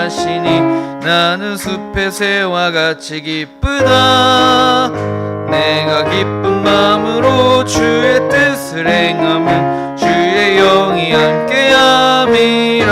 하시니 나는 숲의 새와 같이 기쁘다. 내가 기쁜 마음으로 주의 뜻을 행하면 주의 영이 함께함이라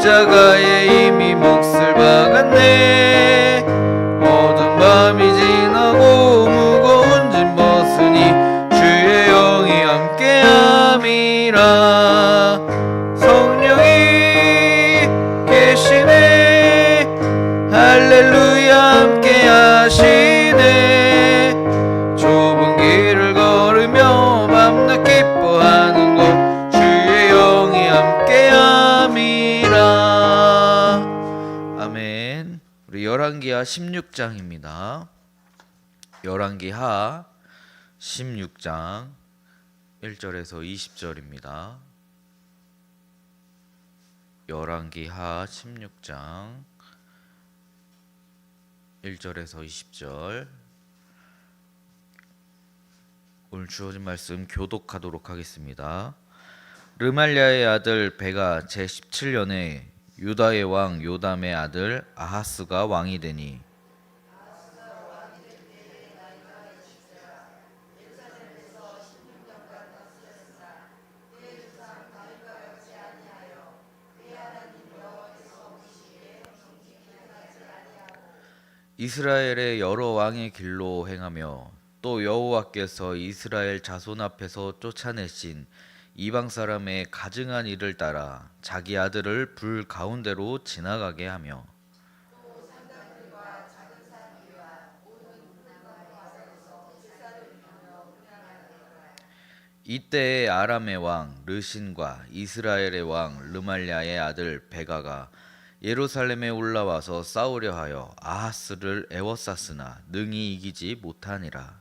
십자가에 이미 몫을 박았네. 모든 밤이 지 열왕기하 16장입니다. 열왕기하 16장 1절에서 20절입니다. 열왕기하 16장 1절에서 20절. 오늘 주어진 말씀 교독하도록 하겠습니다. 르말리아의 아들 베가 제 17년에 유다의 왕 요담의 아들 아하스가 왕이 되니 이스라엘의 여러 왕의 길로 행하며 또 여호와께서 이스라엘 자손 앞에서 쫓아내신 이방 사람의 가증한 일을 따라 자기 아들을 불 가운데로 지나가게 하며 이때에 아람의 왕 르신과 이스라엘의 왕 르말랴의 아들 베가가 예루살렘에 올라와서 싸우려 하여 아하스를 애워쌌으나 능히 이기지 못하니라.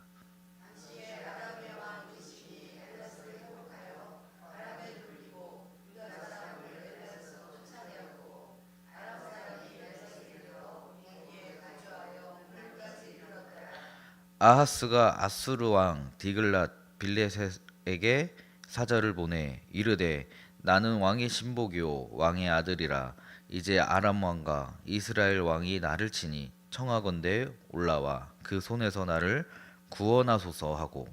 아하스가 아수르 왕 디글랏 빌레셋에게 사자를 보내 이르되 나는 왕의 신복이요 왕의 아들이라. 이제 아람 왕과 이스라엘 왕이 나를 치니 청하건대 올라와 그 손에서 나를 구원하소서 하고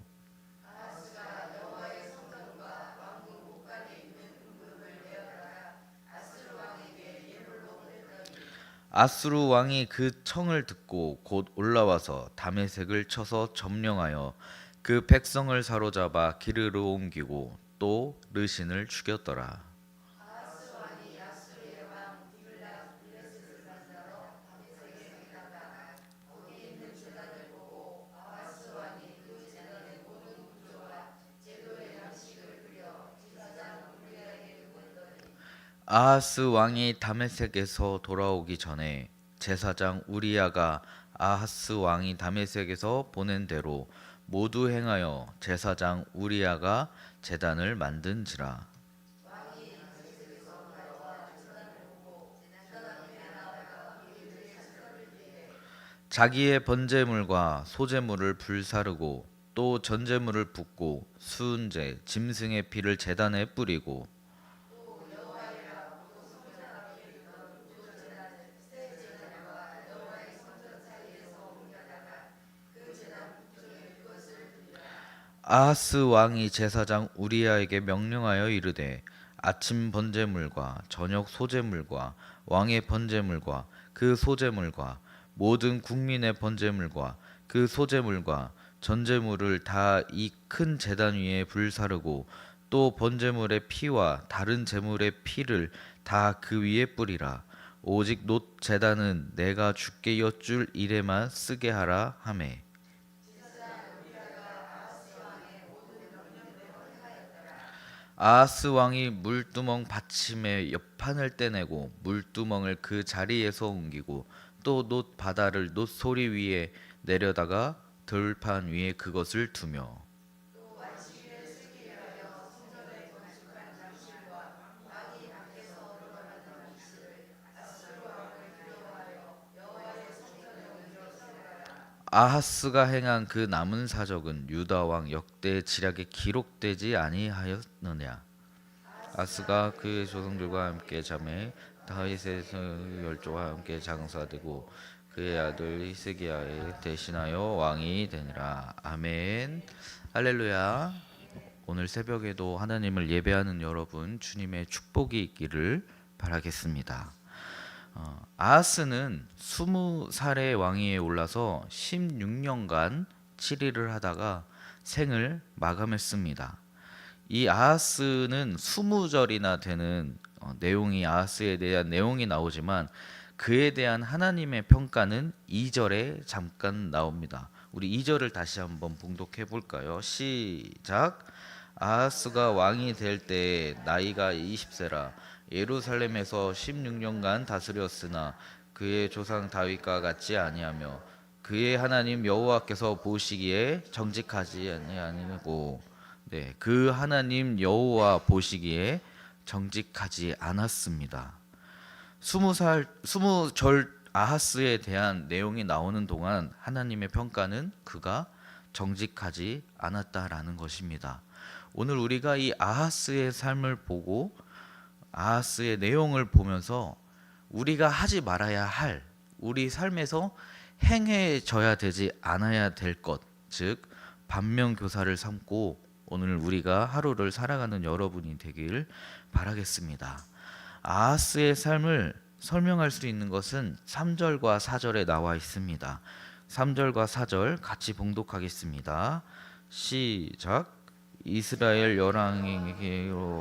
아수르 왕이 그 청을 듣고 곧 올라와서 다메색을 쳐서 점령하여 그 백성을 사로잡아 기르로 옮기고 또 르신을 죽였더라. 아하스 왕이 다메섹에서 돌아오기 전에 제사장 우리야가 아하스 왕이 다메섹에서 보낸 대로 모두 행하여 제사장 우리야가 제단을 만든지라. 자기의 번제물과 소제물을 불사르고 또 전제물을 붓고 수은제 짐승의 피를 제단에 뿌리고 아하스 왕이 제사장 우리야에게 명령하여 이르되 아침 번제물과 저녁 소제물과 왕의 번제물과 그 소제물과 모든 국민의 번제물과 그 소제물과 전제물을 다 이 큰 제단 위에 불사르고 또 번제물의 피와 다른 제물의 피를 다 그 위에 뿌리라. 오직 놋 제단은 내가 주께 여쭐 일에만 쓰게 하라 하매 아하스 왕이 물두멍 받침의 옆판을 떼내고 물두멍을 그 자리에서 옮기고 또 놋 바다를 놋 소리 위에 내려다가 들판 위에 그것을 두며 아하스가 행한 그 남은 사적은 유다 왕 역대 지략에 기록되지 아니하였느냐? 아스가 그의 조상들과 함께 잠에 다윗의 열조와 함께 장사되고 그의 아들 히스기야에 대신하여 왕이 되니라. 아멘. 할렐루야. 오늘 새벽에도 하나님을 예배하는 여러분 주님의 축복이 있기를 바라겠습니다. 어, 아하스는 20살의 왕위에 올라서 16년간 치리를 하다가 생을 마감했습니다. 이 아하스는 20절이나 되는 어, 내용이 아하스에 대한 내용이 나오지만 그에 대한 하나님의 평가는 2절에 잠깐 나옵니다. 우리 2절을 다시 한번 봉독해 볼까요? 시작. 아하스가 왕이 될 때 나이가 20세라 예루살렘에서 16년간 다스렸으나 그의 조상 다윗과 같지 아니하며 그의 하나님 여호와께서 보시기에 정직하지 아니하고 네, 그 하나님 여호와 보시기에 정직하지 않았습니다. 스무 살 스무 절 아하스에 대한 내용이 나오는 동안 하나님의 평가는 그가 정직하지 않았다라는 것입니다. 오늘 우리가 이 아하스의 삶을 보고 아하스의 내용을 보면서 우리가 하지 말아야 할 우리 삶에서 행해져야 되지 않아야 될 것, 즉 반면 교사를 삼고 오늘 우리가 하루를 살아가는 여러분이 되길 바라겠습니다. 아하스의 삶을 설명할 수 있는 것은 3절과 4절에 나와 있습니다. 3절과 4절 같이 봉독하겠습니다. 시작. 이스라엘 열왕에게요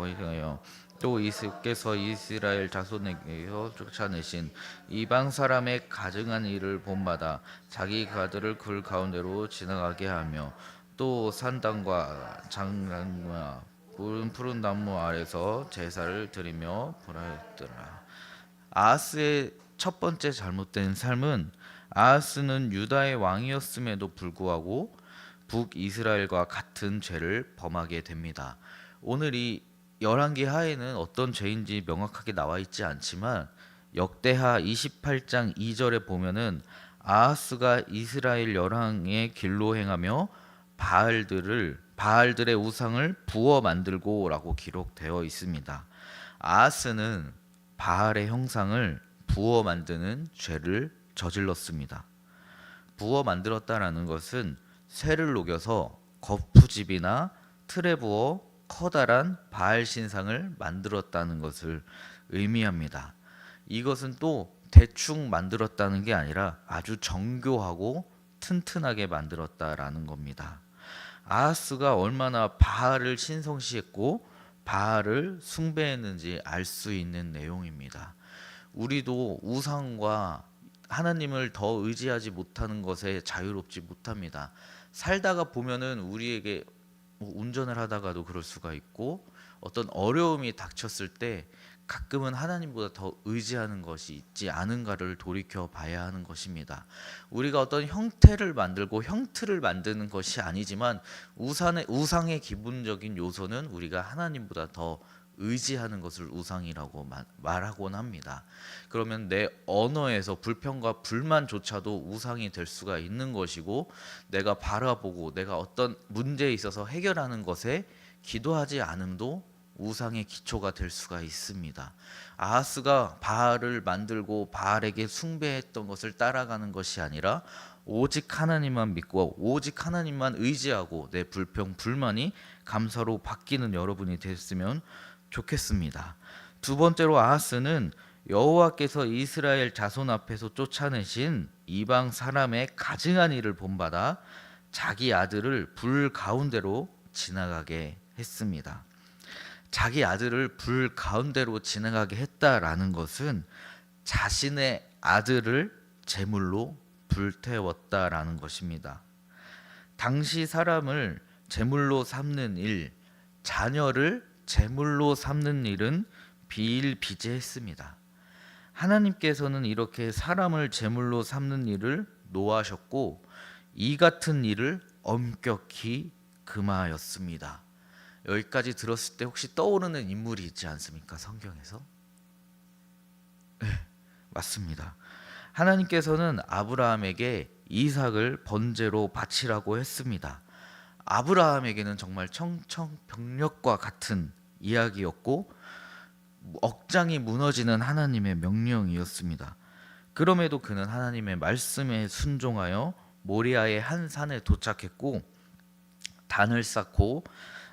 또 이스께서 이스라엘 자손에게요 쫓아내신 이방 사람의 가증한 일을 본받아 자기 가들을 굴 가운데로 지나가게 하며 또 산당과 장난과 푸른 푸른 나무 아래서 제사를 드리며 보라였더라. 아하스의 첫 번째 잘못된 삶은 아하스는 유다의 왕이었음에도 불구하고 북 이스라엘과 같은 죄를 범하게 됩니다. 오늘 이 열왕기 하에는 어떤 죄인지 명확하게 나와 있지 않지만 역대하 28장 2절에 보면은 아하스가 이스라엘 열왕의 길로 행하며 바알들을 바알들의 우상을 부어 만들고라고 기록되어 있습니다. 아하스는 바알의 형상을 부어 만드는 죄를 저질렀습니다. 부어 만들었다라는 것은 쇠를 녹여서 거푸집이나 틀에 부어 커다란 바알 신상을 만들었다는 것을 의미합니다. 이것은 또 대충 만들었다는 게 아니라 아주 정교하고 튼튼하게 만들었다라는 겁니다. 아하스가 얼마나 바알을 신성시했고 바알을 숭배했는지 알 수 있는 내용입니다. 우리도 우상과 하나님을 더 의지하지 못하는 것에 자유롭지 못합니다. 살다가 보면은 우리에게 뭐 운전을 하다가도 그럴 수가 있고 어떤 어려움이 닥쳤을 때 가끔은 하나님보다 더 의지하는 것이 있지 않은가를 돌이켜 봐야 하는 것입니다. 우리가 어떤 형태를 만들고 형틀을 만드는 것이 아니지만 우상의 우상의 기본적인 요소는 우리가 하나님보다 더 의지하는 것을 우상이라고 마- 말하곤 합니다. 그러면 내 언어에서 불평과 불만조차도 우상이 될 수가 있는 것이고 내가 바라보고 내가 어떤 문제에 있어서 해결하는 것에 기도하지 않음도 우상의 기초가 될 수가 있습니다. 아하스가 바알을 만들고 바알에게 숭배했던 것을 따라가는 것이 아니라 오직 하나님만 믿고 오직 하나님만 의지하고 내 불평 불만이 감사로 바뀌는 여러분이 됐으면 좋겠습니다. 두 번째로 아하스는 여호와께서 이스라엘 자손 앞에서 쫓아내신 이방 사람의 가증한 일을 본받아 자기 아들을 불 가운데로 지나가게 했습니다. 자기 아들을 불 가운데로 지나가게 했다라는 것은 자신의 아들을 제물로 불태웠다라는 것입니다. 당시 사람을 제물로 삼는 일, 자녀를 제물로 삼는 일은 비일비재했습니다. 하나님께서는 이렇게 사람을 제물로 삼는 일을 노하셨고 이 같은 일을 엄격히 금하였습니다. 여기까지 들었을 때 혹시 떠오르는 인물이 있지 않습니까? 성경에서? 네, 맞습니다. 하나님께서는 아브라함에게 이삭을 번제로 바치라고 했습니다. 아브라함에게는 정말 청청병력과 같은 이야기였고 억장이 무너지는 하나님의 명령이었습니다. 그럼에도 그는 하나님의 말씀에 순종하여 모리아의 한 산에 도착했고 단을 쌓고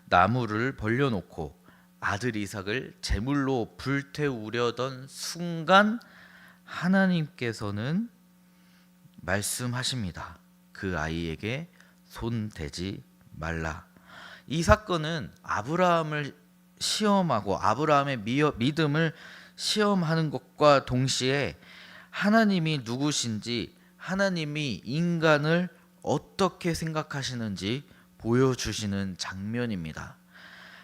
나무를 벌려놓고 아들 이삭을 제물로 불태우려던 순간 하나님께서는 말씀하십니다. 그 아이에게 손 대지 말라. 이 사건은 아브라함을 시험하고 아브라함의 믿음을 시험하는 것과 동시에 하나님이 누구신지 하나님이 인간을 어떻게 생각하시는지 보여주시는 장면입니다.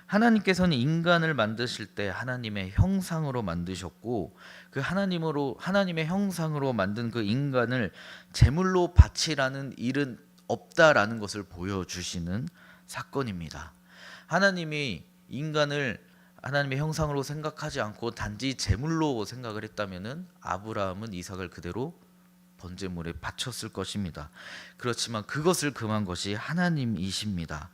하나님께서는 인간을 만드실 때 하나님의 형상으로 만드셨고 그 하나님으로 하나님의 형상으로 만든 그 인간을 제물로 바치라는 일은 없다라는 것을 보여주시는 사건입니다. 하나님이 인간을 하나님의 형상으로 생각하지 않고 단지 제물로 생각을 했다면은 아브라함은 이삭을 그대로 번제물에 바쳤을 것입니다. 그렇지만 그것을 금한 것이 하나님이십니다.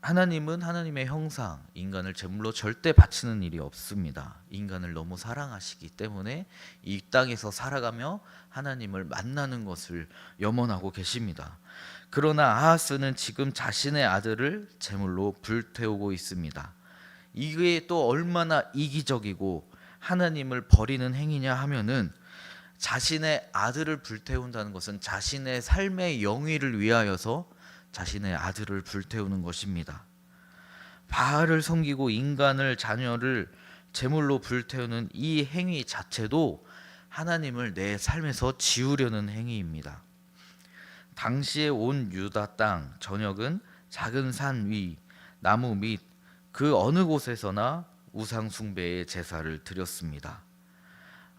하나님은 하나님의 형상, 인간을 제물로 절대 바치는 일이 없습니다. 인간을 너무 사랑하시기 때문에 이 땅에서 살아가며 하나님을 만나는 것을 염원하고 계십니다. 그러나 아하스는 지금 자신의 아들을 제물로 불태우고 있습니다. 이게 또 얼마나 이기적이고 하나님을 버리는 행위냐 하면은 자신의 아들을 불태운다는 것은 자신의 삶의 영위를 위하여서 자신의 아들을 불태우는 것입니다. 바알을 섬기고 인간을 자녀를 제물로 불태우는 이 행위 자체도 하나님을 내 삶에서 지우려는 행위입니다. 당시에 온 유다 땅 전역은 작은 산 위 나무 및그 어느 곳에서나 우상 숭배의 제사를 드렸습니다.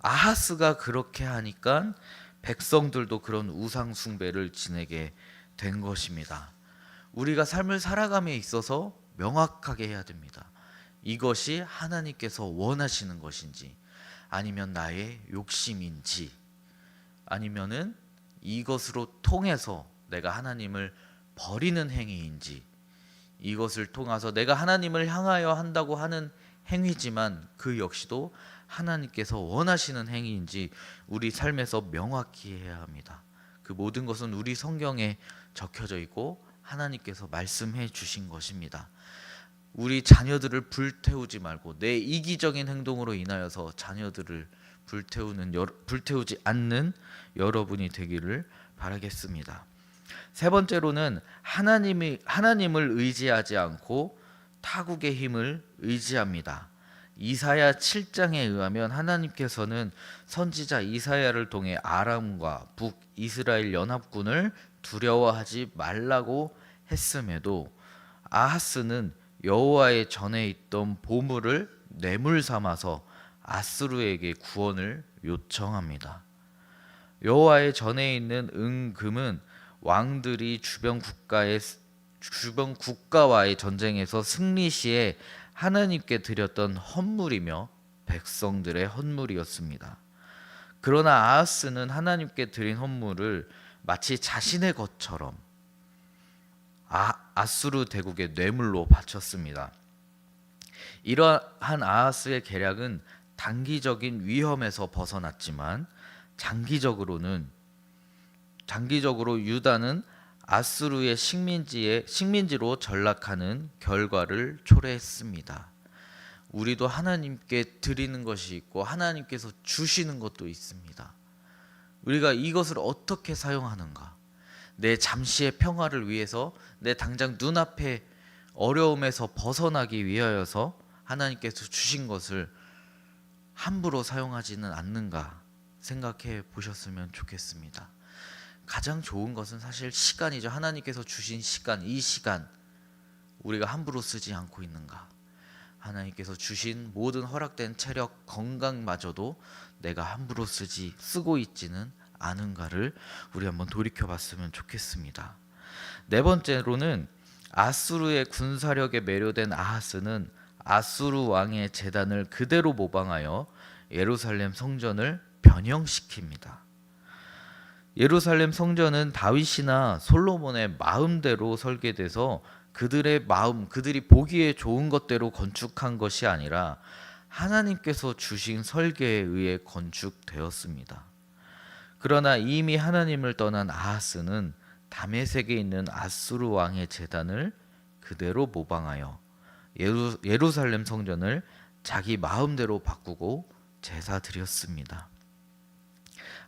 아하스가 그렇게 하니까 백성들도 그런 우상 숭배를 지내게 된 것입니다. 우리가 삶을 살아감에 있어서 명확하게 해야 됩니다. 이것이 하나님께서 원하시는 것인지 아니면 나의 욕심인지 아니면은 이것으로 통해서 내가 하나님을 버리는 행위인지 이것을 통해서 내가 하나님을 향하여 한다고 하는 행위지만 그 역시도 하나님께서 원하시는 행위인지 우리 삶에서 명확히 해야 합니다. 그 모든 것은 우리 성경에 적혀져 있고 하나님께서 말씀해 주신 것입니다. 우리 자녀들을 불태우지 말고 내 이기적인 행동으로 인하여서 자녀들을 불태우는 불태우지 않는 여러분이 되기를 바라겠습니다. 세 번째로는 하나님이 하나님을 의지하지 않고 타국의 힘을 의지합니다. 이사야 7장에 의하면 하나님께서는 선지자 이사야를 통해 아람과 북 이스라엘 연합군을 두려워하지 말라고 했음에도 아하스는 여호와의 전에 있던 보물을 뇌물 삼아서 아스루에게 구원을 요청합니다. 여호와의 전에 있는 은금은 왕들이 주변 국가의 주변 국가와의 전쟁에서 승리 시에 하나님께 드렸던 헌물이며 백성들의 헌물이었습니다. 그러나 아하스는 하나님께 드린 헌물을 마치 자신의 것처럼 아, 아수르 대국의 뇌물로 바쳤습니다. 이러한 아하스의 계략은 단기적인 위험에서 벗어났지만 장기적으로는 장기적으로 유다는 아수르의 식민지에 식민지로 전락하는 결과를 초래했습니다. 우리도 하나님께 드리는 것이 있고 하나님께서 주시는 것도 있습니다. 우리가 이것을 어떻게 사용하는가? 내 잠시의 평화를 위해서 내 당장 눈앞에 어려움에서 벗어나기 위하여서 하나님께서 주신 것을 함부로 사용하지는 않는가 생각해 보셨으면 좋겠습니다. 가장 좋은 것은 사실 시간이죠. 하나님께서 주신 시간, 이 시간 우리가 함부로 쓰지 않고 있는가? 하나님께서 주신 모든 허락된 체력 건강마저도 내가 함부로 쓰지 쓰고 있지는 않은가를 우리 한번 돌이켜 봤으면 좋겠습니다. 네 번째로는 아수르의 군사력에 매료된 아하스는 아수르 왕의 재단을 그대로 모방하여 예루살렘 성전을 변형시킵니다. 예루살렘 성전은 다윗이나 솔로몬의 마음대로 설계돼서 그들의 마음, 그들이 보기에 좋은 것대로 건축한 것이 아니라 하나님께서 주신 설계에 의해 건축되었습니다. 그러나 이미 하나님을 떠난 아하스는 다메섹에 있는 아수르 왕의 제단을 그대로 모방하여 예루, 예루살렘 성전을 자기 마음대로 바꾸고 제사 드렸습니다.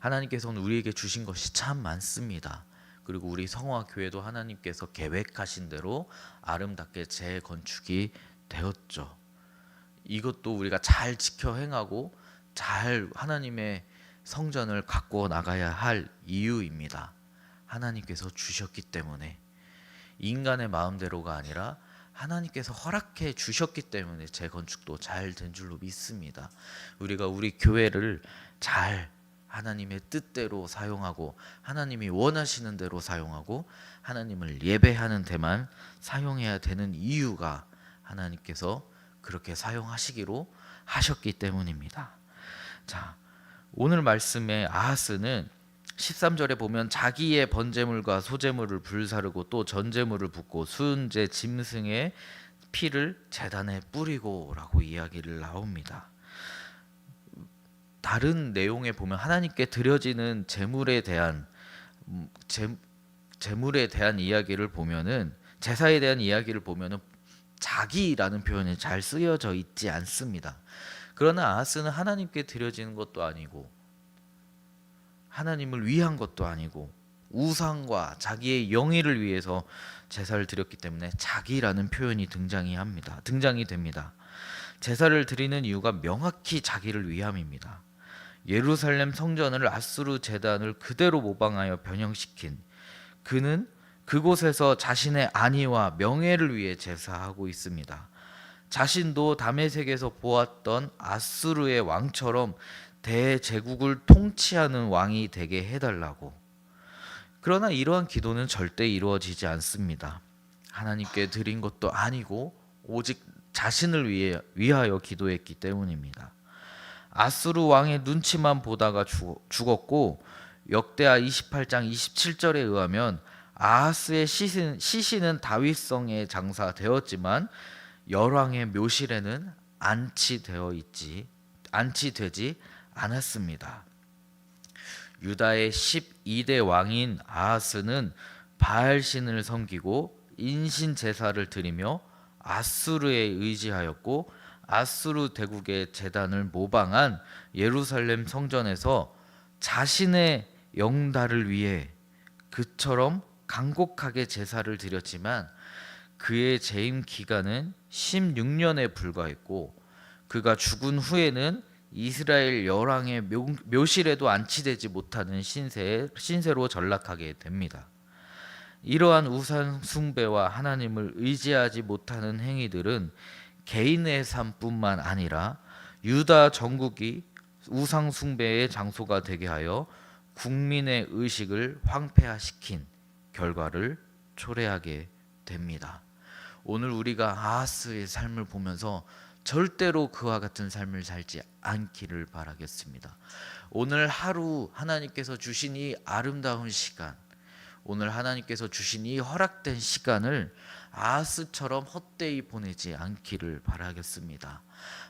하나님께서는 우리에게 주신 것이 참 많습니다. 그리고 우리 성화 교회도 하나님께서 계획하신 대로 아름답게 재건축이 되었죠. 이것도 우리가 잘 지켜 행하고 잘 하나님의 성전을 갖고 나가야 할 이유입니다. 하나님께서 주셨기 때문에 인간의 마음대로가 아니라 하나님께서 허락해 주셨기 때문에 재건축도 잘 된 줄로 믿습니다. 우리가 우리 교회를 잘 하나님의 뜻대로 사용하고 하나님이 원하시는 대로 사용하고 하나님을 예배하는 데만 사용해야 되는 이유가 하나님께서 그렇게 사용하시기로 하셨기 때문입니다. 자, 오늘 말씀의 아하스는 13절에 보면 자기의 번제물과 소제물을 불사르고 또 전제물을 붓고 순제 짐승의 피를 제단에 뿌리고라고 이야기를 나옵니다. 다른 내용에 보면 하나님께 드려지는 제물에 대한 음, 제, 제물에 대한 이야기를 보면은 제사에 대한 이야기를 보면은 자기라는 표현이 잘 쓰여져 있지 않습니다. 그러나 아하스는 하나님께 드려지는 것도 아니고 하나님을 위한 것도 아니고 우상과 자기의 영예를 위해서 제사를 드렸기 때문에 자기라는 표현이 등장이 합니다. 등장이 됩니다. 제사를 드리는 이유가 명확히 자기를 위함입니다. 예루살렘 성전을 아수르 제단을 그대로 모방하여 변형시킨 그는 그곳에서 자신의 안위와 명예를 위해 제사하고 있습니다. 자신도 다메섹에서 보았던 아수르의 왕처럼 대제국을 통치하는 왕이 되게 해달라고. 그러나 이러한 기도는 절대 이루어지지 않습니다. 하나님께 드린 것도 아니고 오직 자신을 위해 위하여 기도했기 때문입니다. 아수르 왕의 눈치만 보다가 죽었고 역대하 28장 27절에 의하면 아하스의 시신, 시신은 다윗성에 장사되었지만 열왕의 묘실에는 안치되어 있지 안치되지 않았습니다. 유다의 12대 왕인 아하스는 바알 신을 섬기고 인신 제사를 드리며 아수르에 의지하였고 아수르 대국의 재단을 모방한 예루살렘 성전에서 자신의 영달을 위해 그처럼 간곡하게 제사를 드렸지만 그의 재임 기간은 16년에 불과했고 그가 죽은 후에는 이스라엘 열왕의 묘실에도 안치되지 못하는 신세 신세로 전락하게 됩니다. 이러한 우상 숭배와 하나님을 의지하지 못하는 행위들은 개인의 삶뿐만 아니라 유다 전국이 우상 숭배의 장소가 되게 하여 국민의 의식을 황폐화시킨 결과를 초래하게 됩니다. 오늘 우리가 아하스의 삶을 보면서 절대로 그와 같은 삶을 살지 않기를 바라겠습니다. 오늘 하루 하나님께서 주신 이 아름다운 시간, 오늘 하나님께서 주신 이 허락된 시간을 아하스처럼 헛되이 보내지 않기를 바라겠습니다.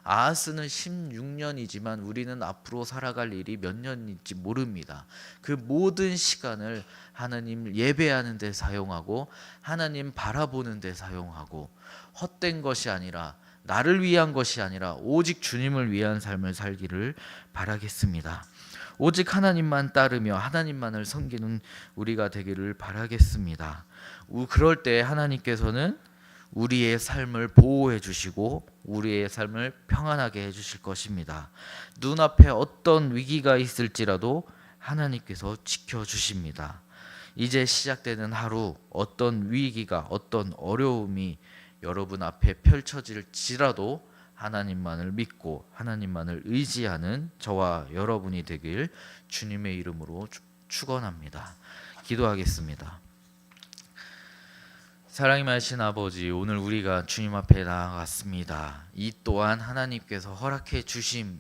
아하스는 16년이지만 우리는 앞으로 살아갈 일이 몇 년인지 모릅니다. 그 모든 시간을 하나님 예배하는 데 사용하고 하나님 바라보는 데 사용하고 헛된 것이 아니라 나를 위한 것이 아니라 오직 주님을 위한 삶을 살기를 바라겠습니다. 오직 하나님만 따르며 하나님만을 섬기는 우리가 되기를 바라겠습니다. 그럴 때 하나님께서는 우리의 삶을 보호해 주시고 우리의 삶을 평안하게 해 주실 것입니다. 눈앞에 어떤 위기가 있을지라도 하나님께서 지켜 주십니다. 이제 시작되는 하루 어떤 위기가 어떤 어려움이 여러분 앞에 펼쳐질지라도 하나님만을 믿고 하나님만을 의지하는 저와 여러분이 되길 주님의 이름으로 축- 축원합니다. 기도하겠습니다. 사랑이 많으신 아버지, 오늘 우리가 주님 앞에 나아갔습니다. 이 또한 하나님께서 허락해 주심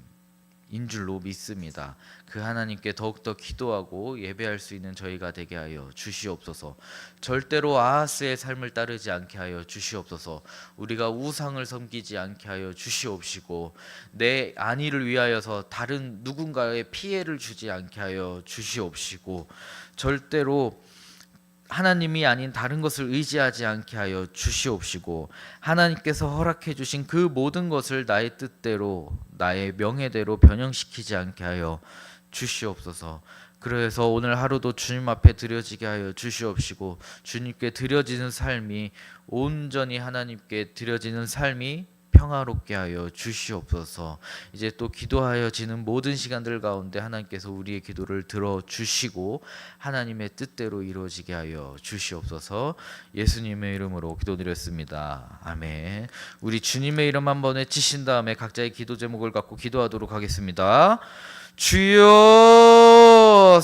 인 줄로 믿습니다. 그 하나님께 더욱더 기도하고 예배할 수 있는 저희가 되게 하여 주시옵소서. 절대로 아하스의 삶을 따르지 않게 하여 주시옵소서. 우리가 우상을 섬기지 않게 하여 주시옵시고 내 안위를 위하여서 다른 누군가의 피해를 주지 않게 하여 주시옵시고 절대로 하나님이 아닌 다른 것을 의지하지 않게 하여 주시옵시고 하나님께서 허락해 주신 그 모든 것을 나의 뜻대로 나의 명예대로 변형시키지 않게 하여 주시옵소서. 그래서 오늘 하루도 주님 앞에 드려지게 하여 주시옵시고 주님께 드려지는 삶이 온전히 하나님께 드려지는 삶이 평화롭게 하여 주시옵소서. 이제 또 기도하여 지는 모든 시간들 가운데 하나님께서 우리의 기도를 들어 주시고 하나님의 뜻대로 이루어지게 하여 주시옵소서. 예수님의 이름으로 기도드렸습니다. 아멘. 우리 주님의 이름 한 번에 치신 다음에 각자의 기도 제목을 갖고 기도하도록 하겠습니다. 주여